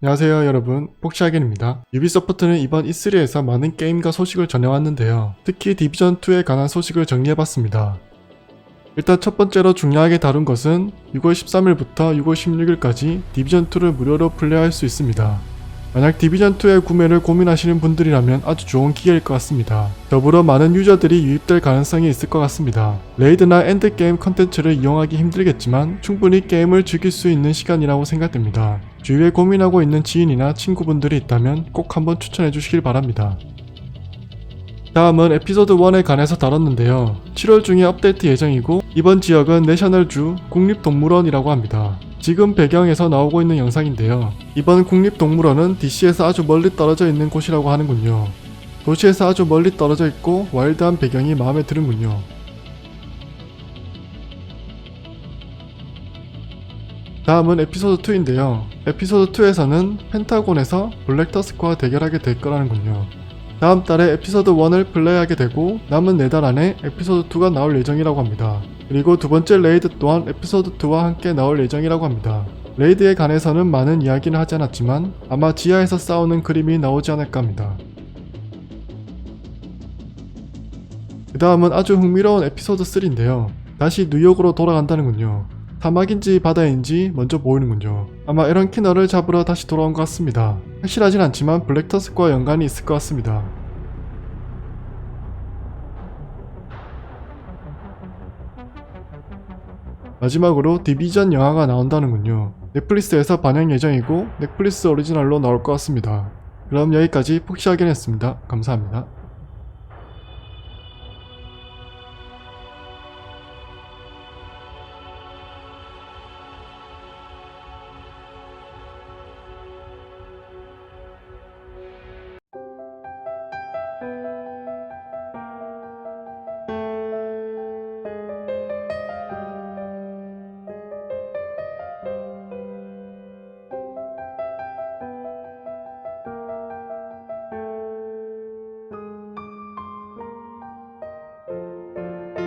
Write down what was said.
안녕하세요 여러분 폭시하겐입니다 유비소프트는 이번 E3에서 많은 게임과 소식을 전해왔는데요 특히 디비전2에 관한 소식을 정리해봤습니다 일단 첫 번째로 중요하게 다룬 것은 6월 13일부터 6월 16일까지 디비전2를 무료로 플레이할 수 있습니다 만약 디비전2의 구매를 고민하시는 분들이라면 아주 좋은 기회일 것 같습니다. 더불어 많은 유저들이 유입될 가능성이 있을 것 같습니다. 레이드나 엔드게임 컨텐츠를 이용하기 힘들겠지만 충분히 게임을 즐길 수 있는 시간이라고 생각됩니다. 주위에 고민하고 있는 지인이나 친구분들이 있다면 꼭 한번 추천해 주시길 바랍니다. 다음은 에피소드 1에 관해서 다뤘는데요. 7월 중에 업데이트 예정이고 이번 지역은 내셔널주 국립동물원이라고 합니다. 지금 배경에서 나오고 있는 영상인데요. 이번 국립동물원은 DC에서 아주 멀리 떨어져 있는 곳이라고 하는군요. 도시에서 아주 멀리 떨어져 있고 와일드한 배경이 마음에 드는군요. 다음은 에피소드 2인데요. 에피소드 2에서는 펜타곤에서 블랙터스크와 대결하게 될 거라는군요. 다음 달에 에피소드 1을 플레이하게 되고 남은 4달 안에 에피소드 2가 나올 예정이라고 합니다. 그리고 두 번째 레이드 또한 에피소드 2와 함께 나올 예정이라고 합니다. 레이드에 관해서는 많은 이야기는 하지 않았지만 아마 지하에서 싸우는 그림이 나오지 않을까 합니다. 그 다음은 아주 흥미로운 에피소드 3인데요. 다시 뉴욕으로 돌아간다는군요. 사막인지 바다인지 먼저 보이는군요. 아마 에런 키너를 잡으러 다시 돌아온 것 같습니다. 확실하진 않지만 블랙터스과 연관이 있을 것 같습니다. 마지막으로 디비전 영화가 나온다는군요. 넷플릭스에서 반영 예정이고 넷플릭스 오리지널로 나올 것 같습니다. 그럼 여기까지 폭시하긴 했습니다. 감사합니다.